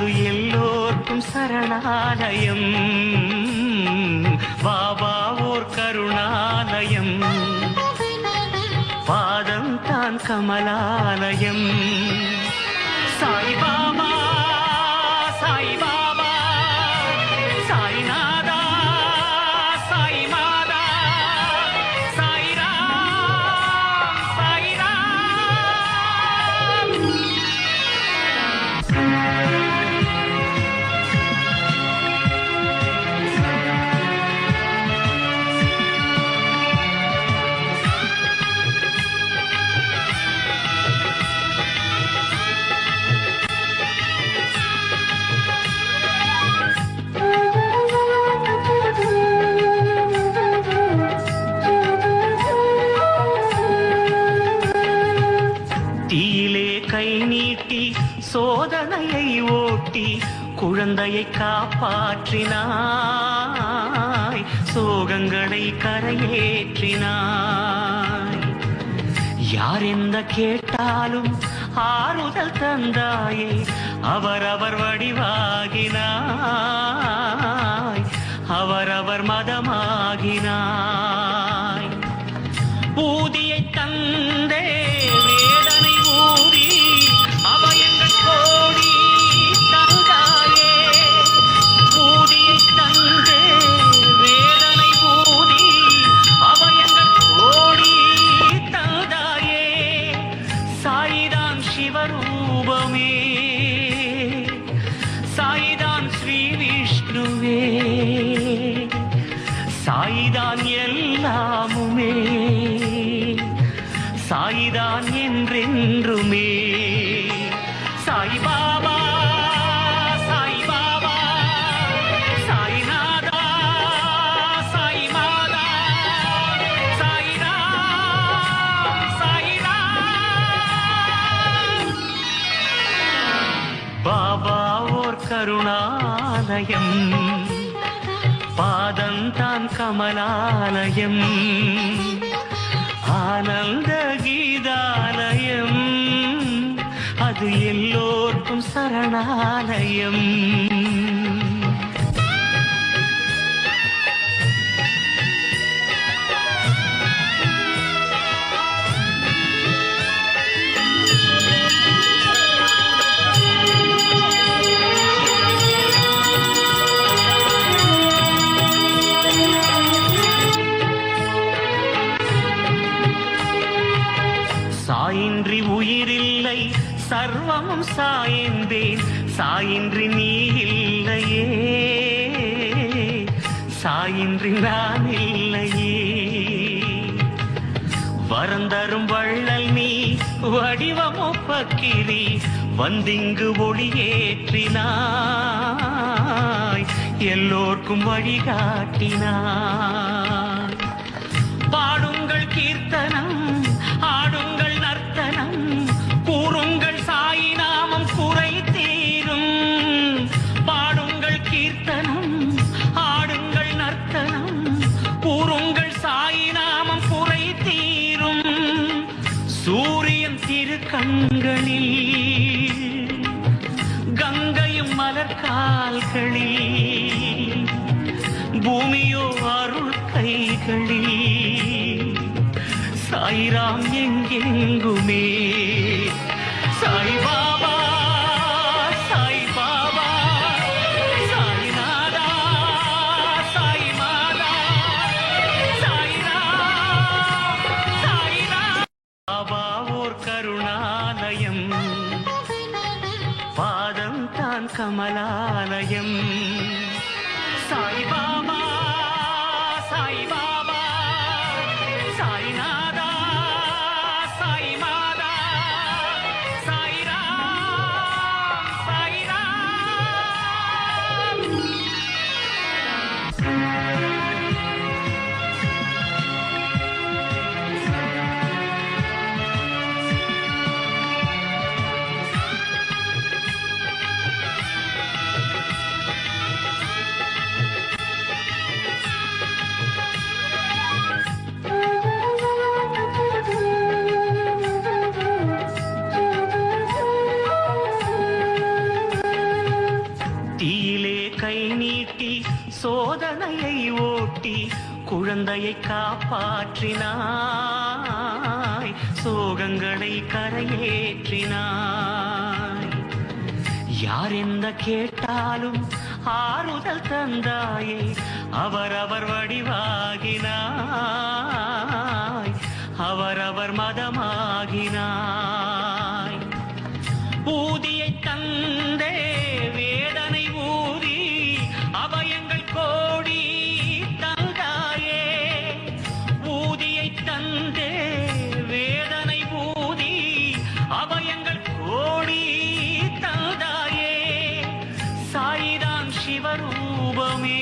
அது எல்லோர்க்கும் சரணாலயம். பாபா ஓர் கருணாலயம். பாதம் தான் கமலாலயம். சாய்பாபா சாய்பா கணையை ஓட்டி குழந்தையை காப்பாற்றினாய். சோகங்களை கரையேற்றினாய். யார் எந்த கேட்டாலும் ஆறுதல் தந்தாயே அவரவர் வடிவாகினாய். அவரவர் மதமாகினாய். பூதியை தந்தே விஷ்ணுவே சாய்தான் எல்லாமுமே. சாய்தான் என்றென்றுமே. சாய்பாபா சாய்பாபா. சாய்நாதா சாய்மாதா. சாய்ராம் சாய்ராம் பாபா ஓர் கமலாலயம் பாதம் தான் கமலாலயம். ஆனந்த கீதாலயம். அது எல்லோருக்கும் சரணாலயம். சர்வமும் சாய்ந்தேன் சாயின்றி நீ இல்லையே. சாயின்றி நான் இல்லையே. வரந்தரும் வள்ளல் நீ வடிவமொப்பக்கிரி வந்திங்கு ஒளியேற்றினாய். எல்லோர்க்கும் வழிகாட்டினாய். பூமியோ அருள் கைகளில். சாய்ராம் எங்கெங்குமே? சாய்பாபா கருணாலயம். பாதம் தான் கமலாலயம். சாய்பா சோதனையை ஓட்டி குழந்தையை காப்பாற்றினாய். சோகங்களை கரையேற்றினாய். யார் எந்த கேட்டாலும் ஆறுதல் தந்தாயே அவரவர் வடிவாகினாய். அவரவர் மதமாகினார் ரூபமே